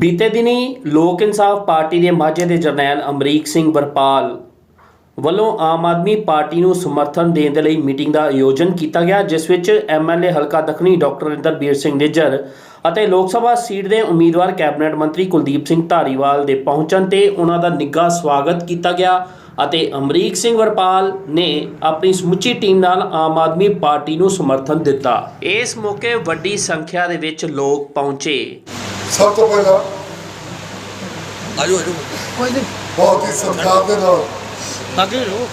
ਬੀਤੇ ਦਿਨੀ ਲੋਕ ਇਨਸਾਫ ਪਾਰਟੀ ਦੇ ਮਾਝੇ ਦੇ ਜਰਨੈਲ ਅਮਰੀਕ ਸਿੰਘ ਵਰਪਾਲ ਵੱਲੋਂ ਆਮ ਆਦਮੀ ਪਾਰਟੀ ਨੂੰ ਸਮਰਥਨ ਦੇਣ ਦੇ ਲਈ ਮੀਟਿੰਗ ਦਾ ਆਯੋਜਨ ਕੀਤਾ ਗਿਆ, ਜਿਸ ਵਿੱਚ ਐਮਐਲਏ ਹਲਕਾ ਦੱਖਣੀ ਡਾਕਟਰ ਇੰਦਰਬੀਰ ਸਿੰਘ ਨਿੱਜਰ ਅਤੇ ਲੋਕ ਸਭਾ ਸੀਟ ਦੇ ਉਮੀਦਵਾਰ ਕੈਬਨਿਟ ਮੰਤਰੀ ਕੁਲਦੀਪ ਸਿੰਘ ਧਾਰੀਵਾਲ ਦੇ ਪਹੁੰਚਣ ਤੇ ਉਹਨਾਂ ਦਾ ਨਿੱਘਾ ਸਵਾਗਤ ਕੀਤਾ ਗਿਆ ਅਤੇ ਅਮਰੀਕ ਸਿੰਘ ਵਰਪਾਲ ਨੇ ਆਪਣੀ ਸਮੁੱਚੀ ਟੀਮ ਨਾਲ ਆਮ ਆਦਮੀ ਪਾਰਟੀ ਨੂੰ ਸਮਰਥਨ ਦਿੱਤਾ। ਇਸ ਮੌਕੇ ਵੱਡੀ ਸੰਖਿਆ ਦੇ ਵਿੱਚ ਲੋਕ ਪਹੁੰਚੇ। ਸਭ ਤੋਂ ਪਹਿਲਾਂ ਆਜੋ ਆਜੋ। ਕੋਈ ਨਹੀਂ। ਬਹੁਤ ਹੀ ਸਤਿਕਾਰ ਦੇ ਨਾਲ ਅੱਗੇ ਰਹੋ।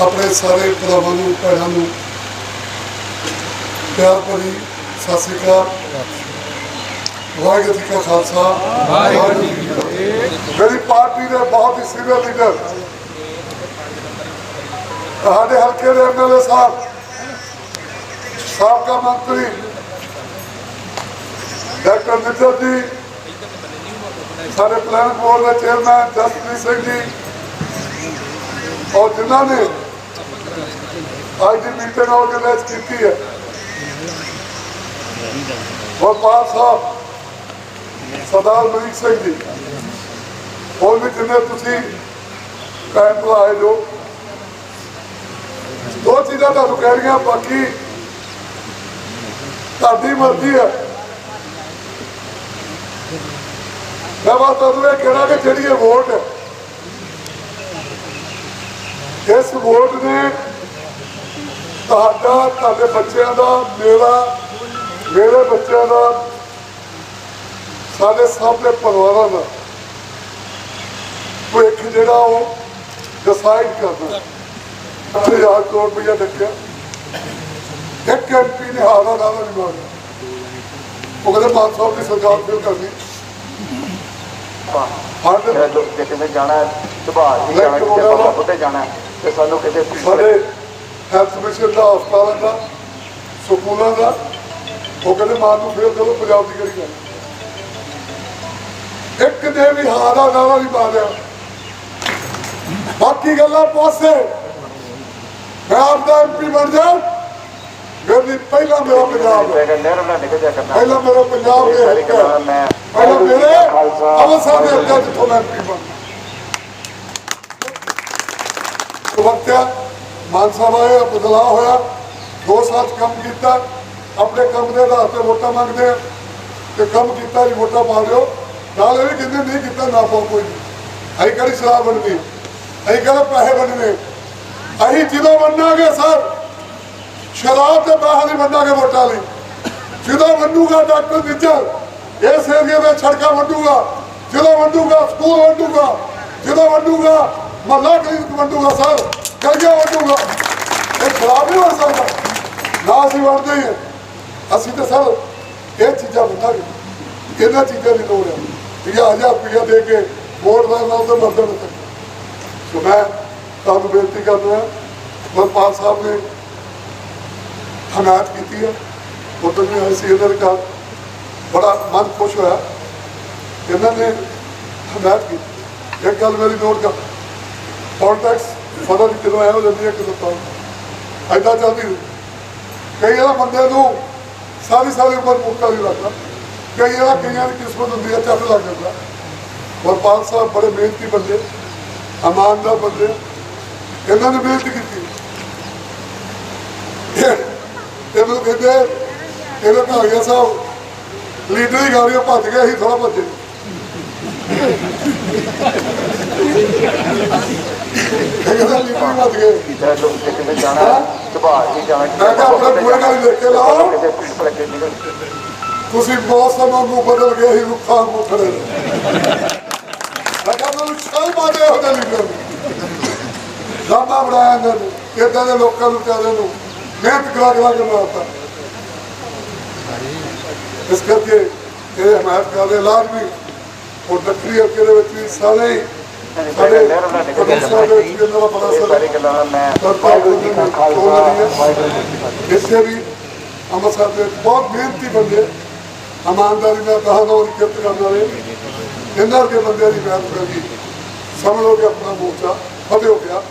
ਆਪਣੇ ਸਾਰੇ ਭਰਾਵਾਂ ਨੂੰ ਭੈਣਾਂ ਨੂੰ ਪਿਆਰ ਭਰੀ ਸਤਿ ਸ੍ਰੀ ਅਕਾਲ। ਵਾਹਿਗੁਰੂ ਜੀ ਕਾ ਖਾਲਸਾ। ਵਾਹਿਗੁਰੂ ਜੀ ਕੀ ਫਤਿਹ। ਮੇਰੀ ਪਾਰਟੀ ਦੇ ਬਹੁਤ ਹੀ ਸੀਨੀਅਰ ਲੀਡਰ ਸਾਡੇ ਹਲਕੇ ਦੇ ਐਮਐਲਏ ਸਾਹਿਬ ਸਾਬਕਾ ਮੰਤਰੀ ਡਾਕਟਰ ਨਿੱਜਰ ਜੀ ਸਾਡੇ ਪਲਾਨ ਬੋਰਡ ਦੇ ਚੇਅਰਮੈਨ ਜਸਪ੍ਰੀਤ ਸਿੰਘ ਜੀ, ਔਰ ਜਿਨ੍ਹਾਂ ਨੇ ਅੱਜ ਦੀ ਮੀਟਿੰਗ ਆਰਗੇਨਾਈਜ਼ ਕੀਤੀ ਹੈ। ਵਪਾਰ ਸਾਹਿਬ, ਸਰਦਾਰ ਮਲਿਕ ਸਿੰਘ ਜੀ, ਹੋਰ ਵੀ ਜਿੰਨੇ ਤੁਸੀਂ ਭੈਣ ਭਰਾ ਆਏ ਜੋ, ਦੋ ਚੀਜ਼ਾਂ ਤੁਹਾਨੂੰ ਕਹਿਣੀਆਂ, ਬਾਕੀ ਤੁਹਾਡੀ ਮਰਜ਼ੀ ਹੈ। ਮੈਂ ਬਾਤ ਤੁਹਾਨੂੰ ਇਹ ਕਹਿਣਾ ਕਿ ਜਿਹੜੀ ਇਹ ਵੋਟ ਹੈ, ਇਸ ਵੋਟ ਨੇ ਤੁਹਾਡਾ, ਤੁਹਾਡੇ ਬੱਚਿਆਂ ਦਾ ਮੇਰਾ, ਮੇਰੇ ਬੱਚਿਆਂ ਦਾ, ਸਾਡੇ ਸਭ ਦੇ ਪਰਿਵਾਰਾਂ ਦਾ ਭਵਿੱਖ ਜਿਹੜਾ ਉਹ ਡਿਸਾਈਡ ਕਰਨਾ ਅੱਠ ਹਜ਼ਾਰ ਕਰੋੜ ਰੁਪਇਆ ਡੱਕਿਆ ਇੱਕ ਐਮਪੀ ਨੇ ਹਾਰਾ ਨਾਮ ਨਹੀਂ ਮਾਰਿਆ। ਉਹ ਕਹਿੰਦੇ ਮਾਨ ਸਾਹਿਬ ਦੀ ਸਰਕਾਰ ਫਿਰ ਕਰਨੀ। ਹਰ ਜਿਹੜਾ ਲੋਕ ਜੇ ਕਿਤੇ ਜਾਣਾ ਹੈ ਸੁਭਾਅ ਹੀ ਜਾਣਾ ਕਿਤੇ ਬਾਬਾ ਬੁੱਢੇ ਜਾਣਾ ਹੈ, ਤੇ ਸਾਨੂੰ ਕਿਤੇ ਸਾਡੇ ਹੈਲਥ ਮਿਸ਼ਨ ਦਾ ਹਸਪਤਾਲਾਂ ਦਾ ਸਕੂਲਾਂ ਦਾ ਉਹ ਕਹਿੰਦੇ ਮਾਂ ਨੂੰ ਫੇਰ ਚਲੋ ਪੰਜਾਬ ਦੀ ਕਰੀ ਇੱਕ ਵੀ ਹਾਰਾ ਨਾਰਾ ਨਹੀਂ ਮਾਰਿਆ ਬਾਕੀ ਗੱਲਾਂ ਪਾਸੇ। ਮੈਂ ਆਪਦਾ ਐਮਪੀ ਬਣ ਜਾ। ਮੇਰੀ ਪਹਿਲਾ ਮੇਰਾ ਪੰਜਾਬ ਪਹਿਲਾ ਮੇਰਾ ਪੰਜਾਬ ਦੇ ਹੱਕ ਪਹਿਲਾ ਮੇਰੇ ਅਵਸਰ ਦੇ ਅੱਗੇ ਜਿੱਥੋਂ ਮੈਂ ਐਮਪੀ ਬਣ ਵਕਤਿਆ ਮਾਨ ਸਾਹਿਬ ਆਏ ਬਦਲਾਅ ਹੋਇਆ। ਦੋ ਸਾਲ ਕੰਮ ਕੀਤਾ। ਆਪਣੇ ਕੰਮ ਦੇ ਆਧਾਰ ਤੇ ਵੋਟਾਂ ਮੰਗਦੇ ਆ। ਤੇ ਕੰਮ ਕੀਤਾ ਜੀ ਵੋਟਾਂ ਪਾ ਦਿਓ। ਨਾਲ ਇਹ ਵੀ ਕਹਿੰਦੇ ਨਹੀਂ ਕੀਤਾ ਨਾ ਪਾਓ ਕੋਈ ਅਸੀਂ ਕਿਹੜੀ ਸ਼ਰਾਬ ਬਣਨੀ? ਅਸੀਂ ਕਿਹੜੇ ਪੈਸੇ ਬਣਨੇ? ਅਸੀਂ ਜਦੋਂ ਬਣਾਂਗੇ ਸਰ ਸ਼ਰਾਬ ਤੇ ਬਾਹਰ ਨਹੀਂ ਬਣਾਂਗੇ ਵੋਟਾਂ ਲਈ। ਜਦੋਂ ਵੰਡੂਗਾ ਡਾਕਟਰ ਵਿਚਰ ਇਸ ਏਰੀਏ ਵਿੱਚ ਸੜਕਾਂ ਵੰਡੂਗਾ। ਜਦੋਂ ਵੰਡੂਗਾ, ਸਕੂਲ ਵੰਡੂਗਾ। ਜਦੋਂ ਵੰਡੂਗਾ, ਮਹੱਲਾ ਕਲੀਨਿਕ ਵੰਡੂਗਾ ਸਰ ਕਈਆ ਵੰਡੂਗਾ। ਇਹ ਖਰਾਬ ਨਹੀਂ ਹੋ ਸਕਦਾ। ਨਾ ਅਸੀਂ ਵੰਡਦੇ ਹਾਂ। ਅਸੀਂ ਤਾਂ ਸਰ ਇਹ ਚੀਜ਼ਾਂ ਵੰਡਾਂਗੇ। ਇਹਨਾਂ ਚੀਜ਼ਾਂ ਦੀ ਲੋੜ ਹੈ। ਪੰਜਾਹ ਹਜ਼ਾਰ ਰੁਪਇਆ ਦੇ ਕੇ ਵੋਟ ਦਾ ਨਾਮ ਤਾਂ ਮਰਦਨ ਤੱਕ ਸੋ ਮੈਂ ਤੁਹਾਨੂੰ ਬੇਨਤੀ ਕਰਦਾ ਵਰਪਾਲ ਸਾਹਿਬ ਨੇ ਹਮਾਇਤ ਕੀਤੀ ਹੈ। ਉਦੋਂ ਵੀ ਅਸੀਂ ਇਹਨਾਂ ਦੇ ਘਰ ਬੜਾ ਮਨ ਖੁਸ਼ ਹੋਇਆ। ਇਹਨਾਂ ਨੇ ਹਮਾਇਤ ਕੀਤੀ। ਇੱਕ ਗੱਲ ਮੇਰੀ ਨੋਟ ਕਰ। ਪੋਲਿਟਿਕਸ ਪਤਾ ਕਿਦੋਂ ਆਇਆ ਹੋ ਜਾਂਦੀ ਹੈ ਕਿਦੋਂ ਤਾਂ ਐਦਾਂ ਚੱਲਦੀ ਕਈ ਵਾਰ ਬੰਦੇ ਨੂੰ ਸਾਰੀ ਸਾਰੀ ਉਮਰ ਮੁਕਤਾ ਨਹੀਂ ਲੱਗਦਾ। ਕਈ ਵਾਰ ਕਈਆਂ ਦੀ ਕਿਸਮਤ ਹੁੰਦੀ ਹੈ ਚੱਲ ਲੱਗ ਜਾਂਦਾ। ਵਰਪਾਲ ਸਾਹਿਬ ਬੜੇ ਮਿਹਨਤੀ ਬੰਦੇ, ਇਮਾਨਦਾਰ ਬੰਦੇ ਇਹਨਾਂ ਨੇ ਮਿਹਨਤ ਕੀਤੀ ਇਹ- ਇਹਨੂੰ ਕਹਿੰਦੇ ਇਹਦੇ ਘਰ ਗਿਆ ਸਾਹਿਬ ਲੀਡਰ ਹੀ ਗਾੜੀਆਂ ਭੱਜ ਗਏ ਅਸੀਂ ਥੋੜਾ ਭੱਜੇ। ਲੀਡਰ ਹੀ ਭੱਜ ਗਏ। ਜਿਹੜਾ ਲੋਕ ਜੇ ਕਿਤੇ ਜਾਣਾ? ਹੈ, ਸੁਭਾਅ ਹੀ ਜਾਣਾ ਮੈਂ ਕਿਹਾ ਆਪਣੇ ਬੂਹੇ ਨਾਲ ਲਿਖ ਕੇ ਲਾਓ। ਕਿਤੇ ਭੀੜ ਭੜੱਕੇ ਨਿਕਲ ਤੁਸੀਂ ਬਹੁਤ ਸਮਾਂ ਨੂੰ ਬਦਲ ਗਏ ਸੀ ਰੁੱਖਾਂ ਨੂੰ ਖੜੇ ਮੈਂ ਕਿਹਾ ਮੈਨੂੰ ਛਲ ਮਾਰੇ ਕਰ ਲਾਮਾ ਬਣਾਇਆ ਇਹਨਾਂ ਨੇ ਇਦਾਂ ਦੇ ਲੋਕਾਂ ਨੂੰ ਵਿਚਾਰਿਆਂ ਨੂੰ। ਮਿਹਨਤ ਕਰਾ ਕਰਾ ਕੇ ਮਾਰਤਾ। ਇਸ ਕਰਕੇ ਇਹ ਹਮਾਇਤ ਕਰਦੇ ਲਾਜ਼ਮੀ ਉਹ ਦੱਖਣੀ ਹਲਕੇ ਦੇ ਵਿੱਚ ਵੀ ਸਾਰੇ ਸਾਡੇ ਪ੍ਰਦੂਸ਼ਣ ਦੇ ਵਿੱਚ ਇਹਨਾਂ ਬੜਾ ਸਾਰੀ ਵੀ ਅੰਮ੍ਰਿਤਸਰ ਦੇ ਬਹੁਤ ਮਿਹਨਤੀ ਬੰਦੇ ਇਮਾਨਦਾਰੀ ਨਾਲ ਕਹਾ ਨਾ ਉਹਦੀ ਕਿਰਤ ਕਰਨ ਵਾਲੇ ਇਹਨਾਂ ਦੇ ਬੰਦਿਆਂ ਦੀ ਮਿਹਨਤ ਕਰਦੀ ਸਮਝ ਲਓ ਕਿ ਆਪਣਾ ਮੋਰਚਾ ਫਤਿਹ ਹੋ ਗਿਆ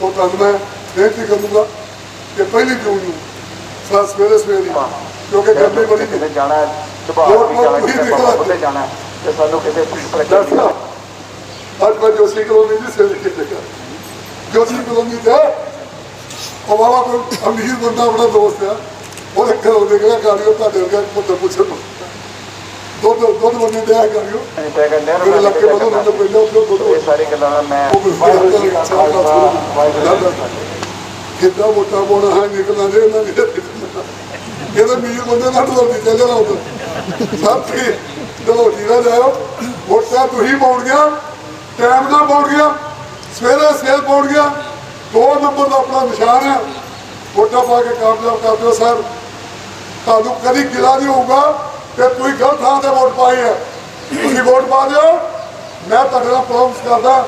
ਸੋ ਤੁਹਾਨੂੰ ਮੈਂ ਬੇਨਤੀ ਕਰੂੰਗਾ ਕਿ ਪਹਿਲੀ ਜੂਨ ਨੂੰ ਸਾ ਸਵੇਰੇ ਸਵੇਰੇ। ਕਿਉਂਕਿ ਗਰਮੀ ਬੜੀ ਕਿਤੇ ਜਾਣਾ ਹੈ, ਸੁਭਾਅ ਹੀ ਜਾਣਾ ਕਿਤੇ ਜਾਣਾ ਤੇ ਸਾਨੂੰ ਪ੍ਰਸ਼ਾਸਨ ਨਾ ਅੱਜ ਮੈਂ ਜੋਸ਼ੀ ਕਲੋਨੀ ਦੀ ਸੇਵਾ ਕੀਤੀ ਜੋਸ਼ੀ ਕਲੋਨੀ ਤੇ ਉਹ ਵਾਲਾ ਕੋਈ ਅਮੀਰ ਬੰਦਾ ਆਪਣਾ ਦੋਸਤ ਆ। ਉਹਦੇ ਘਰੋਂ ਨਿਕਲਿਆ ਗਾੜੀਓ ਤੁਹਾਡੇ ਵਰਗਾ ਪੁੱਤ ਪੁੱਛਣ ਨੂੰ। ਦੁੱਧ ਦੁੱਧ ਬੰਨੇ ਦੇ ਆ ਆ ਮੇਰੇ ਲੱਗੇ ਬੰਦੋਂ ਨੂੰ ਪਹਿਲਾਂ ਉਹ ਦੁੱਧ ਇਹ ਸਾਰੀ ਗੱਲਾਂ ਦਾ ਮੈਂ ਉਹ ਵਾਹਿਗੁਰੂ ਜੀ ਕਾ ਖਾਲਸਾ ਵਾਹਿਗੁਰੂ ਜੀ ਕਿੱਦਾਂ ਮੋਟਾ ਬੋਣਾ ਹੈ ਨਿਕਲਾਂ ਦੇ ਇਹਨਾਂ ਨੇ ਇਹਦੇ ਮੀਰ ਬੰਦੇ ਨਾਲ ਢੋਲਦੀ ਚੱਲ ਜਾਣਾ ਉਧਰ। ਸਭ ਤੇ ਢੋਲਦੀ ਨਾ ਜਾਓ ਮੋਟਾ ਤੁਸੀਂ ਪੌੜ ਗਿਆ ਟਾਈਮ ਨਾਲ ਪੌੜ ਗਿਆ, ਸਵੇਰੇ ਸੇਲ ਪੌੜ ਗਿਆ। ਦੋ ਨੰਬਰ ਦਾ ਆਪਣਾ ਨਿਸ਼ਾਨ ਹੈ ਮੋਟਾ ਪਾ ਕੇ ਕਾਮਯਾਬ ਕਰ ਦਿਓ ਸਰ। ਤੁਹਾਨੂੰ ਕਦੀ ਗਿਲਾ ਨਹੀਂ ਹੋਊਗਾ ਕਿ ਤੁਸੀਂ ਗਲਤ ਥਾਂ ਤੇ ਵੋਟ ਪਾਈ ਹੈ ਤੁਸੀਂ ਵੋਟ ਪਾ ਦਿਓ। ਮੈਂ ਤੁਹਾਡੇ ਨਾਲ ਪ੍ਰੋਮਿਸ ਕਰਦਾ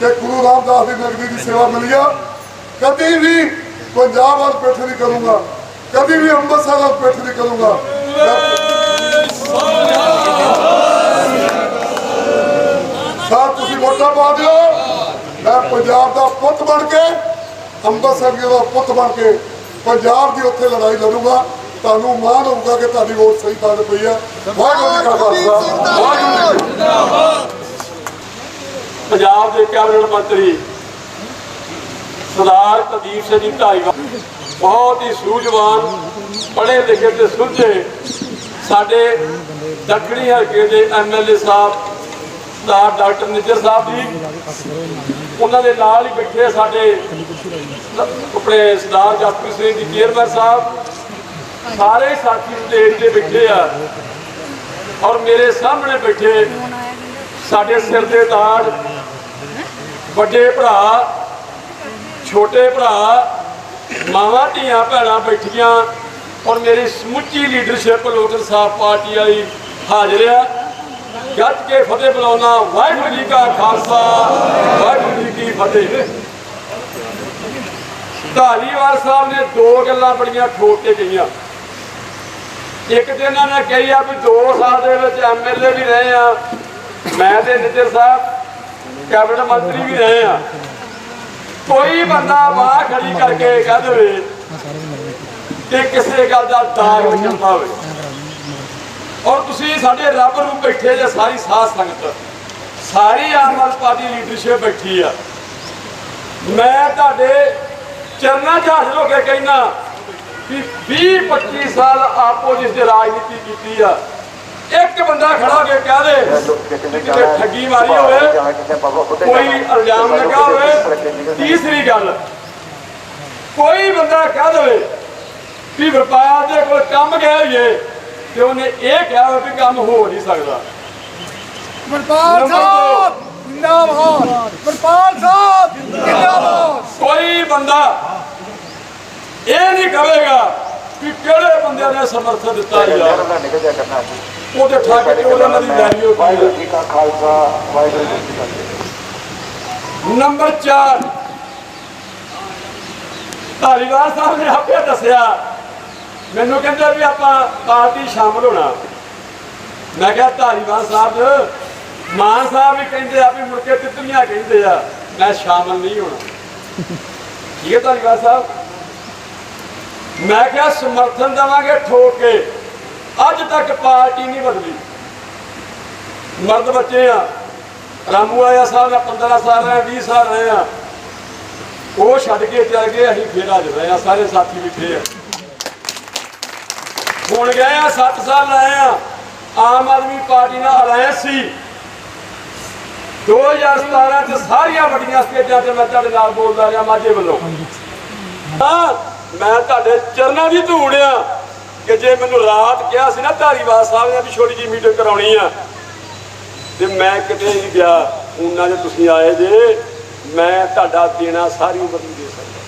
ਕਿ ਗੁਰੂ ਰਾਮਦਾਸ ਦੀ ਨਗਰੀ ਦੀ ਸੇਵਾ ਮਿਲੀ ਆ ਕਦੀ ਵੀ ਪੰਜਾਬ ਵੱਲ ਪਿੱਠ ਨਹੀਂ ਕਰੂੰਗਾ। ਕਦੀ ਵੀ ਅੰਮ੍ਰਿਤਸਰ ਵੱਲ ਪਿੱਠ ਨਹੀਂ ਕਰੂੰਗਾ। ਸਾਥ ਤੁਸੀਂ ਵੋਟਾਂ ਪਾ ਦਿਓ। ਮੈਂ ਪੰਜਾਬ ਦਾ ਪੁੱਤ ਬਣ ਕੇ ਅੰਮ੍ਰਿਤਸਰ ਦਾ ਪੁੱਤ ਬਣ ਕੇ ਪੰਜਾਬ ਦੀ ਉੱਥੇ ਲੜਾਈ ਲੜੂਗਾ। ਤੁਹਾਨੂੰ ਮਾਣ ਹੋਊਗਾ ਕਿ ਤੁਹਾਡੀ ਵੋਟ ਸਹੀ ਤੇ ਪਈ ਹੈ। ਵਾਹਿਗੁਰੂ ਜੀ ਕਾ ਖਾਲਸਾ। ਵਾਹਿਗੁਰੂ ਜੀ। ਪੰਜਾਬ ਦੇ ਕੈਬਨਿਟ ਮੰਤਰੀ ਸਰਦਾਰ ਕੁਲਦੀਪ ਸਿੰਘ ਜੀ ਢਾਈਵਾਲ ਬਹੁਤ ਹੀ ਸੂਝਵਾਨ, ਪੜ੍ਹੇ ਲਿਖੇ ਤੇ ਸੁਲਝੇ ਸਾਡੇ ਦੱਖਣੀ ਹਲਕੇ ਦੇ ਐਮਐਲਏ ਸਾਹਿਬ, ਸਰਦਾਰ ਡਾਕਟਰ ਨਿੱਜਰ ਸਾਹਿਬ ਜੀ। ਉਹਨਾਂ ਦੇ ਨਾਲ ਹੀ ਬੈਠੇ ਸਾਡੇ ਆਪਣੇ ਸਰਦਾਰ ਜਸਪ੍ਰੀਤ ਸਿੰਘ ਜੀ, ਚੇਅਰਮੈਨ ਸਾਹਿਬ। ਸਾਰੇ ਸਾਥੀ ਸਟੇਜ ਤੇ ਬੈਠੇ ਆ ਔਰ ਮੇਰੇ ਸਾਹਮਣੇ ਬੈਠੇ ਸਾਡੇ ਸਿਰ ਦੇ ਤਾਜ ਵੱਡੇ ਭਰਾ ਛੋਟੇ ਭਰਾ, ਮਾਵਾਂ, ਧੀਆਂ, ਭੈਣਾਂ ਬੈਠੀਆਂ ਔਰ ਮੇਰੀ ਸਮੁੱਚੀ ਲੀਡਰਸ਼ਿਪ ਲੋਕਲ ਸਾਫ਼ ਪਾਰਟੀ ਵਾਲੀ ਹਾਜ਼ਰ ਆ ਗੱਜ ਕੇ ਫਤਿਹ ਬੁਲਾਉਣਾ ਵਾਹਿਗੁਰੂ ਜੀ ਕਾ ਖਾਲਸਾ, ਵਾਹਿਗੁਰੂ ਜੀ ਕੀ ਫਤਿਹ। ਧਾਲੀਵਾਲ ਸਾਹਿਬ ਨੇ ਦੋ ਗੱਲਾਂ ਬੜੀਆਂ ਠੋਕ ਕੇ ਕਹੀਆਂ। ਇੱਕ ਤੇ ਇਹਨਾਂ ਨੇ ਕਹੀ ਆ ਵੀ 2 ਸਾਲ ਦੇ ਵਿੱਚ ਐਮਐਲਏ ਵੀ ਰਹੇ ਆ। ਮੈਂ ਤੇ ਨਿੱਜਰ ਸਾਹਿਬ, ਕੈਬਨਿਟ ਮੰਤਰੀ ਵੀ ਰਹੇ ਆ। ਕੋਈ ਬੰਦਾ ਬਾਹ ਖੜੀ ਕਰਕੇ ਕਹਿ ਦੇਵੇ ਕਿ ਕਿਸੇ ਗੱਲ ਦਾ ਦਾਗ ਨਿਕਲਦਾ ਹੋਵੇ। ਔਰ ਤੁਸੀਂ ਸਾਡੇ ਰੱਬ ਨੂੰ ਬੈਠੇ ਜੇ ਸਾਰੀ ਸਾਧ ਸੰਗਤ, ਸਾਰੀ ਆਮ ਆਦਮੀ ਪਾਰਟੀ ਲੀਡਰਸ਼ਿਪ ਬੈਠੀ ਆ। ਮੈਂ ਤੁਹਾਡੇ ਚਰਨਾਂ 'ਚ ਹਾਜ਼ਰ ਹੋ ਕੇ ਕਹਿਣਾ ਕਿ 20 25 ਸਾਲ ਆਪੋ ਜਿਸ ਦੇ ਰਾਜਨੀਤੀ ਕੀਤੀ ਆ ਇੱਕ ਬੰਦਾ ਖੜਾ ਕੇ ਕਹਿ ਦੇ ਕਿਤੇ ਠੱਗੀ ਮਾਰੀ ਹੋਵੇ ਕੋਈ ਇਲਜ਼ਾਮ ਲੱਗਾ ਹੋਵੇ। ਤੀਸਰੀ ਗੱਲ ਕੋਈ ਬੰਦਾ ਕਹਿ ਦੇਵੇ ਵੀ ਵਪਾਰ ਦੇ ਕੋਲ ਕੰਮ ਗਿਆ ਹੋਈਏ ਤੇ ਉਹਨੇ ਇਹ ਕਿਹਾ ਹੋਵੇ ਵੀ ਕੰਮ ਹੋ ਨਹੀਂ ਸਕਦਾ। ਵਰਪਾਲ ਸਾਹਿਬ ਜਿੰਦਾਬਾਦ। ਵਰਪਾਲ ਸਾਹਿਬ ਜਿੰਦਾਬਾਦ। ਕੋਈ ਬੰਦਾ ਇਹ ਨਹੀਂ ਕਹੇਗਾ ਕਿ ਕਿਹੜੇ ਬੰਦਿਆਂ ਨੇ ਸਮਰਥਨ ਦਿੱਤਾ ਯਾਰ? ਉਹਦੇ ਠੱਗ ਕੇ ਉਹਨਾਂ ਦੀ ਵੈਲਿਊ ਵਾਹਿਗੁਰੂ ਜੀ ਕਾ ਖਾਲਸਾ ਵਾਹਿਗੁਰੂ ਜੀ ਕੀ ਫਤਿਹ ਨੰਬਰ 4 ਧਾਲੀਵਾਲ ਸਾਹਿਬ ਨੇ ਆਪੇ ਦੱਸਿਆ, ਮੈਨੂੰ ਕਹਿੰਦੇ ਵੀ ਆਪਾਂ ਪਾਰਟੀ ਸ਼ਾਮਲ ਹੋਣਾ। ਮੈਂ ਕਿਹਾ ਧਾਰੀਵਾਲ ਸਾਹਿਬ, ਮਾਨ ਸਾਹਿਬ ਵੀ ਕਹਿੰਦੇ ਆ ਵੀ ਮੁੜ ਕੇ ਤਿੱਤਲੀਆਂ ਕਹਿੰਦੇ ਆ, ਮੈਂ ਸ਼ਾਮਲ ਨਹੀਂ ਹੋਣਾ। ਠੀਕ ਹੈ ਧਾਰੀਵਾਲ ਸਾਹਿਬ? ਮੈਂ ਕਿਹਾ ਸਮਰਥਨ ਦੇਵਾਂਗੇ ਠੋਕ ਕੇ। ਅੱਜ ਤੱਕ ਪਾਰਟੀ ਨਹੀਂ ਬਦਲੀ। ਮਰਦ ਬੱਚੇ ਆ। ਰਾਮੂ ਆਇਆ ਸਾਹਿਬ ਨਾਲ 15 ਸਾਲ ਰਹੇ 20 ਸਾਲ ਰਹੇ ਆ। ਉਹ ਛੱਡ ਕੇ ਚੱਲ ਗਏ, ਅਸੀਂ ਫੇਰ ਅੱਜ ਰਹੇ ਆ, ਸਾਰੇ ਸਾਥੀ ਬੈਠੇ ਆ। ਹੁਣ ਗਏ ਆ 7 ਸਾਲ ਰਹੇ ਆ। ਆਮ ਆਦਮੀ ਪਾਰਟੀ ਨਾਲ ਅਲਾਇੰਸ ਸੀ। 2017 ਚ ਸਾਰੀਆਂ ਵੱਡੀਆਂ ਸਟੇਜਾਂ ਤੇ ਮੈਂ ਤੁਹਾਡੇ ਨਾਲ ਬੋਲਦਾ ਰਿਹਾ, ਮਾਝੇ ਵੱਲੋਂ। ਹਾਂ। ਮੈਂ ਤੁਹਾਡੇ ਚਰਨਾਂ ਦੀ ਧੂੜ ਆ ਕਿ ਜੇ ਮੈਨੂੰ ਰਾਤ ਕਿਹਾ ਸੀ ਨਾ ਧਾਰੀਵਾਲ ਸਾਹਿਬ ਨੇ ਵੀ ਛੋਟੀ ਜੀ ਮੀਟਿੰਗ ਕਰਾਉਣੀ ਆ, ਤੇ ਮੈਂ ਕਿਤੇ ਨਹੀਂ ਗਿਆ। ਉਹਨਾਂ ਜੇ ਤੁਸੀਂ ਆਏ ਜੇ, ਮੈਂ ਤੁਹਾਡਾ ਦੇਣਾ ਸਾਰੀ ਉਮਰ ਨਹੀਂ ਦੇ ਸਕਦਾ।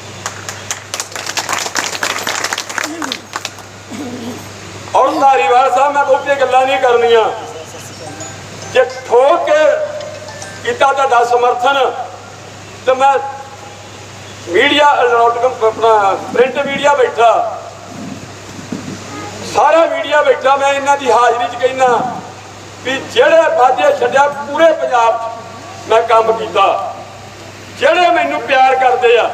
ਔਰ ਧਾਰੀਵਾਲ ਸਾਹਿਬ, ਮੈਂ ਬਹੁਤੀਆਂ ਗੱਲਾਂ ਨਹੀਂ ਕਰਨੀਆਂ। ਜੇ ਠੋਕ ਕੇ ਕੀਤਾ ਤੁਹਾਡਾ ਸਮਰਥਨ, ਤੇ ਮੈਂ ਮੀਡੀਆ ਇਲੈਕਟ੍ਰੋਨਿਕ ਆਪਣਾ ਪ੍ਰਿੰਟ ਮੀਡੀਆ ਬੈਠਾ। ਸਾਰਾ ਮੀਡੀਆ ਬੈਠਾ, ਮੈਂ ਇਹਨਾਂ ਦੀ ਹਾਜ਼ਰੀ 'ਚ ਕਹਿਣਾ ਵੀ ਜਿਹੜੇ ਵਾਅਦੇ ਛੱਡਿਆ ਪੂਰੇ ਪੰਜਾਬ 'ਚ ਮੈਂ ਕੰਮ ਕੀਤਾ। ਜਿਹੜੇ ਮੈਨੂੰ ਪਿਆਰ ਕਰਦੇ ਆ,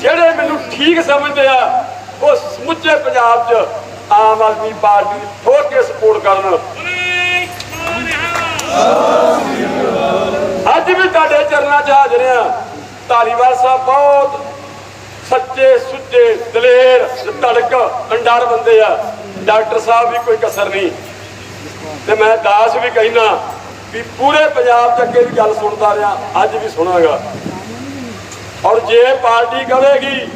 ਜਿਹੜੇ ਮੈਨੂੰ ਠੀਕ ਸਮਝਦੇ ਆ, ਉਹ ਸਮੁੱਚੇ ਪੰਜਾਬ 'ਚ ਆਮ ਆਦਮੀ ਪਾਰਟੀ ਨੂੰ ਠੋਕ ਕੇ ਸਪੋਰਟ ਕਰਨ। ਅੱਜ ਵੀ ਤੁਹਾਡੇ ਚਰਨਾਂ 'ਚ ਹਾਜ਼ਰ ਆ। ਧਾਰੀਵਾਲ ਸਾਹਿਬ ਬਹੁਤ ਸੱਚੇ ਸੁੱਚੇ ਦਲੇਰ ਧੜਕ ਅੰਡਰ ਬੰਦੇ ਆ। ਡਾਕਟਰ ਸਾਹਿਬ ਵੀ ਕੋਈ ਕਸਰ ਨਹੀਂ। ਤੇ ਮੈਂ ਦਾਸ ਵੀ ਕਹਿਣਾ ਵੀ ਪੂਰੇ ਪੰਜਾਬ 'ਚ ਅੱਗੇ ਵੀ ਗੱਲ ਸੁਣਦਾ ਰਿਹਾ ਅੱਜ ਵੀ ਸੁਣਾਗਾ। ਔਰ ਜੇ ਪਾਰਟੀ ਕਹੇਗੀ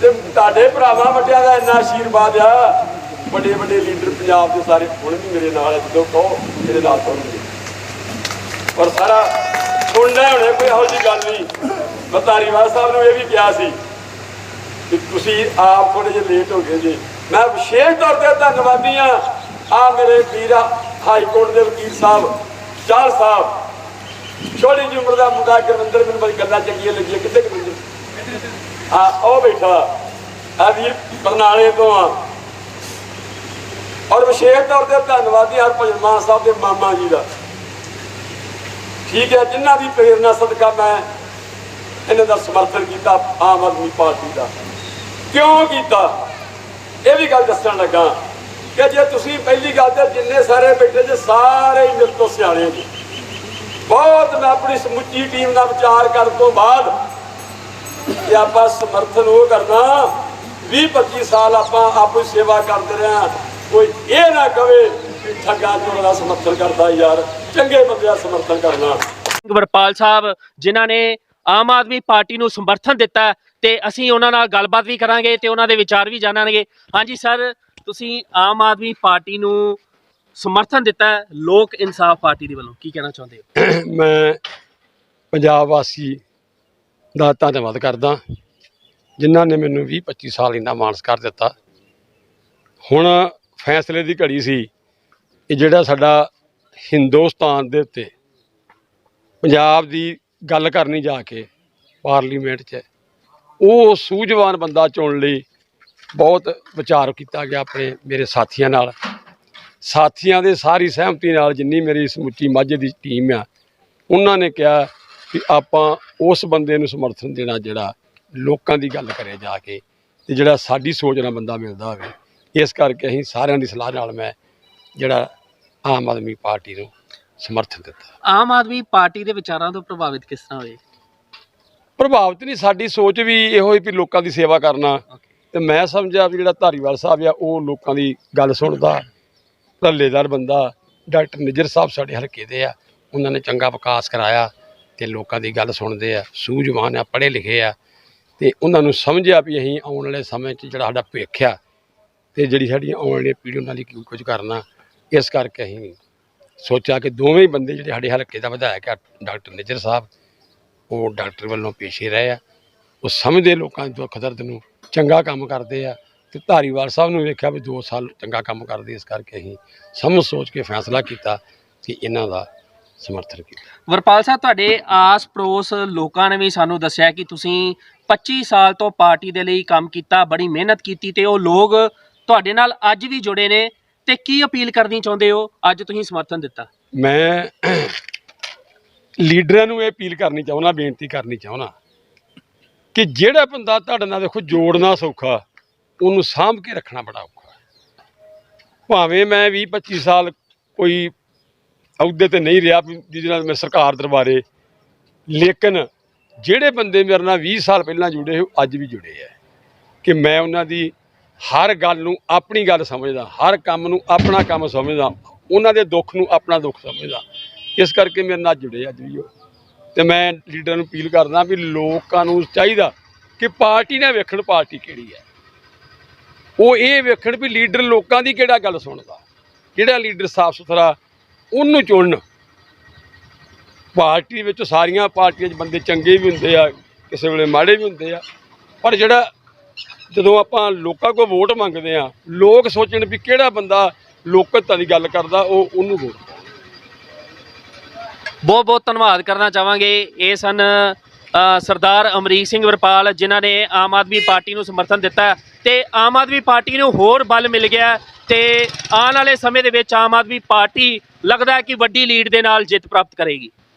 ਤੇ ਤੁਹਾਡੇ ਭਰਾਵਾਂ ਵੱਡਿਆਂ ਦਾ ਇੰਨਾ ਆਸ਼ੀਰਵਾਦ ਆ। ਵੱਡੇ ਵੱਡੇ ਲੀਡਰ ਪੰਜਾਬ ਦੇ ਸਾਰੇ ਹੁਣ ਵੀ ਮੇਰੇ ਨਾਲ ਆ, ਜਦੋਂ ਕਹੋ ਮੇਰੇ ਨਾਲ ਸੁਣਨਗੇ ਪਰ ਸਾਰਾ ਸੁਣਨਾ ਹੁਣੇ ਕੋਈ ਇਹੋ ਜਿਹੀ ਗੱਲ ਨਹੀਂ। ਮੈਂ ਧਾਰੀਵਾਲ ਸਾਹਿਬ ਨੂੰ ਇਹ ਵੀ ਕਿਹਾ ਸੀ ਕਿ ਤੁਸੀਂ ਆਪ ਥੋੜੇ ਜਿਹੇ ਲੇਟ ਹੋ ਗਏ ਜੀ। ਮੈਂ ਵਿਸ਼ੇਸ਼ ਤੌਰ ਤੇ ਧੰਨਵਾਦੀ ਆ ਆ ਮੇਰੇ ਵੀਰ ਹਾਈ ਕੋਰਟ ਦੇ ਵਕੀਲ ਸਾਹਿਬ ਚਾਲ ਸਾਹਿਬ। ਛੋਟੀ ਜਿਹੀ ਉਮਰ ਦਾ ਮੁੰਡਾ ਗੁਰਵਿੰਦਰ ਮੈਨੂੰ ਬੜੀ ਗੱਲਾਂ ਚੰਗੀਆਂ ਲੱਗੀਆਂ। ਕਿੱਥੇ ਗੁਰਵਿੰਦਰ? ਆ ਉਹ ਬੈਠਾ। ਆ ਵੀਰ ਬਰਨਾਲੇ ਤੋਂ ਆ। ਔਰ ਵਿਸ਼ੇਸ਼ ਤੌਰ ਤੇ ਧੰਨਵਾਦੀ ਹਰਭਜਨ ਮਾਨ ਸਾਹਿਬ ਦੇ ਮਾਮਾ ਜੀ ਦਾ। ਠੀਕ ਹੈ, ਜਿਨ੍ਹਾਂ ਦੀ ਪ੍ਰੇਰਣਾ ਸਦਕਾ ਮੈਂ ਇਹਨਾਂ ਦਾ ਸਮਰਥਨ ਕੀਤਾ, ਆਮ ਆਦਮੀ ਪਾਰਟੀ ਦਾ। ਕਿਉਂ ਕੀਤਾ? ਇਹ ਵੀ ਗੱਲ ਦੱਸਣ ਲੱਗਾ ਕਿ ਜੇ ਤੁਸੀਂ ਪਹਿਲੀ ਗੱਲ ਤੇ ਜਿੰਨੇ ਸਾਰੇ ਬੈਠੇ ਜੇ ਸਾਰੇ ਹੀ ਮੇਰੇ ਤੋਂ ਸਿਆਣੇ ਨੇ। ਬਹੁਤ ਮੈਂ ਆਪਣੀ ਸਮੁੱਚੀ ਟੀਮ ਦਾ ਵਿਚਾਰ ਕਰਨ ਤੋਂ ਬਾਅਦ ਕਿ ਆਪਾਂ ਸਮਰਥਨ ਉਹ ਕਰਨਾ 20 25 ਸਾਲ ਆਪਾਂ ਆਪਣੀ ਸੇਵਾ ਕਰਦੇ ਰਹੇ ਹਾਂ। ਕੋਈ ਇਹ ਨਾ ਕਵੇ ਕਿ ਠੱਗਾ ਚੋਰਾਂ ਦਾ ਸਮਰਥਨ ਕਰਦਾ ਯਾਰ ਚੰਗੇ ਬੰਦੇ ਦਾ ਸਮਰਥਨ ਕਰਨਾ। ਸਿੰਘ ਵਰਪਾਲ ਸਾਹਿਬ ਜਿਨ੍ਹਾਂ ਨੇ ਆਮ ਆਦਮੀ ਪਾਰਟੀ ਨੂੰ ਸਮਰਥਨ ਦਿੱਤਾ ਤੇ ਅਸੀਂ ਉਹਨਾਂ ਨਾਲ ਗੱਲਬਾਤ ਵੀ ਕਰਾਂਗੇ ਤੇ ਉਹਨਾਂ ਦੇ ਵਿਚਾਰ ਵੀ ਜਾਣਾਂਗੇ। ਹਾਂਜੀ ਸਰ ਤੁਸੀਂ ਆਮ ਆਦਮੀ ਪਾਰਟੀ ਨੂੰ ਸਮਰਥਨ ਦਿੱਤਾ ਲੋਕ ਇਨਸਾਫ ਪਾਰਟੀ ਦੇ ਵੱਲੋਂ ਕੀ ਕਹਿਣਾ ਚਾਹੁੰਦੇ ਹੋ? ਮੈਂ ਪੰਜਾਬ ਵਾਸੀ ਦਾ ਧੰਨਵਾਦ ਕਰਦਾ ਜਿਨ੍ਹਾਂ ਨੇ ਮੈਨੂੰ 20 25 ਸਾਲ ਇੰਨਾ ਮਾਨਸ ਕਰ ਦਿੱਤਾ। ਹੁਣ ਫੈਸਲੇ ਦੀ ਘੜੀ ਸੀ ਇਹ ਜਿਹੜਾ ਸਾਡਾ ਹਿੰਦੁਸਤਾਨ ਦੇ ਉੱਤੇ ਪੰਜਾਬ ਦੀ ਗੱਲ ਕਰਨੀ ਜਾ ਕੇ ਪਾਰਲੀਮੈਂਟ 'ਚ ਉਹ ਸੂਝਵਾਨ ਬੰਦਾ ਚੁਣ ਲਈ ਬਹੁਤ ਵਿਚਾਰ ਕੀਤਾ ਗਿਆ ਆਪਣੇ ਮੇਰੇ ਸਾਥੀਆਂ ਨਾਲ। ਸਾਥੀਆਂ ਦੇ ਸਾਰੀ ਸਹਿਮਤੀ ਨਾਲ ਜਿੰਨੀ ਮੇਰੀ ਸਮੁੱਚੀ ਮਾਝੇ ਦੀ ਟੀਮ ਆ, ਉਹਨਾਂ ਨੇ ਕਿਹਾ ਕਿ ਆਪਾਂ ਉਸ ਬੰਦੇ ਨੂੰ ਸਮਰਥਨ ਦੇਣਾ ਜਿਹੜਾ ਲੋਕਾਂ ਦੀ ਗੱਲ ਕਰੇ ਜਾ ਕੇ ਤੇ ਜਿਹੜਾ ਸਾਡੀ ਸੋਚ ਨਾਲ ਬੰਦਾ ਮਿਲਦਾ ਹੋਵੇ। ਇਸ ਕਰਕੇ ਅਸੀਂ ਸਾਰਿਆਂ ਦੀ ਸਲਾਹ ਨਾਲ ਮੈਂ ਜਿਹੜਾ ਆਮ ਆਦਮੀ ਪਾਰਟੀ ਨੂੰ ਸਮਰਥਨ ਦਿੱਤਾ। ਆਮ ਆਦਮੀ ਪਾਰਟੀ ਦੇ ਵਿਚਾਰਾਂ ਤੋਂ ਪ੍ਰਭਾਵਿਤ ਕਿਸ ਤਰ੍ਹਾਂ ਹੋਏ? ਪ੍ਰਭਾਵਿਤ ਨਹੀਂ ਸਾਡੀ ਸੋਚ ਵੀ ਇਹੋ ਹੀ ਵੀ ਲੋਕਾਂ ਦੀ ਸੇਵਾ ਕਰਨਾ। ਤੇ ਮੈਂ ਸਮਝਿਆ ਵੀ ਜਿਹੜਾ ਧਾਰੀਵਾਲ ਸਾਹਿਬ ਆ ਉਹ ਲੋਕਾਂ ਦੀ ਗੱਲ ਸੁਣਦਾ ਧੱਲੇਦਾਰ ਬੰਦਾ ਡਾਕਟਰ ਨਿਜਰ ਸਾਹਿਬ ਸਾਡੇ ਹਲਕੇ ਦੇ ਆ ਉਹਨਾਂ ਨੇ ਚੰਗਾ ਵਿਕਾਸ ਕਰਾਇਆ ਤੇ ਲੋਕਾਂ ਦੀ ਗੱਲ ਸੁਣਦੇ ਆ ਸੂਝਵਾਨ ਆ ਪੜ੍ਹੇ ਲਿਖੇ ਆ। ਤੇ ਉਹਨਾਂ ਨੂੰ ਸਮਝਿਆ ਵੀ ਅਸੀਂ ਆਉਣ ਵਾਲੇ ਸਮੇਂ 'ਚ ਜਿਹੜਾ ਸਾਡਾ ਭਵਿੱਖ ਆ ਤੇ ਜਿਹੜੀ ਸਾਡੀ ਆਉਣ ਵਾਲੀ ਪੀੜ੍ਹੀ ਉਹਨਾਂ ਲਈ ਕੀ ਕੁਝ ਕਰਨਾ। ਇਸ ਕਰਕੇ ਅਸੀਂ ਸੋਚਿਆ ਕਿ ਦੋਵੇਂ ਬੰਦੇ ਜਿਹੜੇ ਸਾਡੇ ਹਲਕੇ ਦਾ ਵਿਧਾਇਕ ਆ, ਡਾਕਟਰ ਨਿਜਰ ਸਾਹਿਬ, ਉਹ ਡਾਕਟਰ ਵੱਲੋਂ ਪੇਸ਼ੇ ਰਹੇ ਆ। ਉਹ ਸਮਝਦੇ ਲੋਕਾਂ ਦੇ ਦੁੱਖ ਦਰਦ ਨੂੰ, ਚੰਗਾ ਕੰਮ ਕਰਦੇ ਆ ਤੇ ਧਾਰੀਵਾਲ ਸਾਹਿਬ ਨੂੰ ਵੇਖਿਆ ਵੀ 2 ਸਾਲ ਚੰਗਾ ਕੰਮ ਕਰਦੇ, ਇਸ ਕਰਕੇ ਅਸੀਂ ਸਮਝ ਸੋਚ ਕੇ ਫੈਸਲਾ ਕੀਤਾ ਕਿ ਇਹਨਾਂ ਦਾ ਸਮਰਥਨ ਕੀਤਾ। ਵਰਪਾਲ ਸਾਹਿਬ, ਤੁਹਾਡੇ ਆਸ ਪੜੋਸ ਲੋਕਾਂ ਨੇ ਵੀ ਸਾਨੂੰ ਦੱਸਿਆ ਕਿ ਤੁਸੀਂ 25 ਸਾਲ ਤੋਂ ਪਾਰਟੀ ਦੇ ਲਈ ਕੰਮ ਕੀਤਾ, ਬੜੀ ਮਿਹਨਤ ਕੀਤੀ ਤੇ ਉਹ ਲੋਕ ਤੁਹਾਡੇ ਨਾਲ ਅੱਜ ਵੀ ਜੁੜੇ ਨੇ। ਤੇ ਕੀ ਅਪੀਲ ਕਰਨੀ ਚਾਹੁੰਦੇ ਹੋ? ਅੱਜ ਤੁਸੀਂ ਸਮਰਥਨ ਦਿੱਤਾ। ਮੈਂ ਲੀਡਰਾਂ ਨੂੰ ਇਹ ਅਪੀਲ ਕਰਨੀ ਚਾਹੁੰਦਾ, ਬੇਨਤੀ ਕਰਨੀ ਚਾਹੁੰਦਾ ਕਿ ਜਿਹੜਾ ਬੰਦਾ ਤੁਹਾਡੇ ਨਾਲ ਦੇਖੋ ਜੋੜਨਾ ਸੌਖਾ, ਉਹਨੂੰ ਸਾਂਭ ਕੇ ਰੱਖਣਾ ਬੜਾ ਔਖਾ ਭਾਵੇਂ ਮੈਂ 20 25 ਸਾਲ ਕੋਈ ਅਹੁਦੇ ਤੇ ਨਹੀਂ ਰਿਹਾ ਜਿਹਦੇ ਨਾਲ ਮੈਂ ਸਰਕਾਰ ਦਰਬਾਰੇ, ਲੇਕਿਨ ਜਿਹੜੇ ਬੰਦੇ ਮੇਰੇ ਨਾਲ 20 ਸਾਲ ਪਹਿਲਾਂ ਜੁੜੇ ਸੀ ਅੱਜ ਵੀ ਜੁੜੇ ਆ ਕਿ ਮੈਂ ਉਹਨਾਂ ਦੀ ਹਰ ਗੱਲ ਨੂੰ ਆਪਣੀ ਗੱਲ ਸਮਝਦਾ, ਹਰ ਕੰਮ ਨੂੰ ਆਪਣਾ ਕੰਮ ਸਮਝਦਾ, ਉਹਨਾਂ ਦੇ ਦੁੱਖ ਨੂੰ ਆਪਣਾ ਦੁੱਖ ਸਮਝਦਾ। ਇਸ ਕਰਕੇ ਮੇਰੇ ਨਾਲ ਜੁੜੇ ਅੱਜ ਵੀ ਉਹ ਤੇ ਮੈਂ ਲੀਡਰ ਨੂੰ ਅਪੀਲ ਕਰਦਾ ਵੀ ਲੋਕਾਂ ਨੂੰ ਚਾਹੀਦਾ ਕਿ ਪਾਰਟੀ ਨੇ ਵੇਖਣ ਪਾਰਟੀ ਕਿਹੜੀ ਹੈ। ਉਹ ਇਹ ਵੇਖਣ ਵੀ ਲੀਡਰ ਲੋਕਾਂ ਦੀ ਕਿਹੜਾ ਗੱਲ ਸੁਣਦਾ, ਕਿਹੜਾ ਲੀਡਰ ਸਾਫ਼ ਸੁਥਰਾ, ਉਹਨੂੰ ਚੁਣਨ। ਪਾਰਟੀ ਵਿੱਚ ਸਾਰੀਆਂ ਪਾਰਟੀਆਂ 'ਚ ਬੰਦੇ ਚੰਗੇ ਵੀ ਹੁੰਦੇ ਆ, ਕਿਸੇ ਵੇਲੇ ਮਾੜੇ ਵੀ ਹੁੰਦੇ ਆ, ਪਰ ਜਿਹੜਾ ਜਦੋਂ ਆਪਾਂ ਲੋਕਾਂ ਕੋਲ ਵੋਟ ਮੰਗਦੇ ਆ ਲੋਕ ਸੋਚਣ ਵੀ ਕਿਹੜਾ ਬੰਦਾ ਲੋਕਤਾ ਦੀ ਗੱਲ ਕਰਦਾ, ਉਹ ਉਹਨੂੰ ਵੋਟ ਬਹੁਤ ਬਹੁਤ ਧੰਨਵਾਦ ਕਰਨਾ ਚਾਹਾਂਗੇ। ਇਹ ਸਨ ਸਰਦਾਰ ਅਮਰੀਕ ਸਿੰਘ ਵਰਪਾਲ, ਜਿਨ੍ਹਾਂ ਨੇ ਆਮ ਆਦਮੀ ਪਾਰਟੀ ਨੂੰ ਸਮਰਥਨ ਦਿੱਤਾ ਹੈ। ਤੇ ਆਮ ਆਦਮੀ ਪਾਰਟੀ ਨੂੰ ਹੋਰ ਬਲ ਮਿਲ ਗਿਆ ਹੈ ਤੇ ਆਉਣ ਵਾਲੇ ਸਮੇਂ ਦੇ ਵਿੱਚ ਆਮ ਆਦਮੀ ਪਾਰਟੀ ਲੱਗਦਾ ਹੈ ਕਿ ਵੱਡੀ ਲੀਡ ਦੇ ਨਾਲ ਜਿੱਤ ਪ੍ਰਾਪਤ ਕਰੇਗੀ।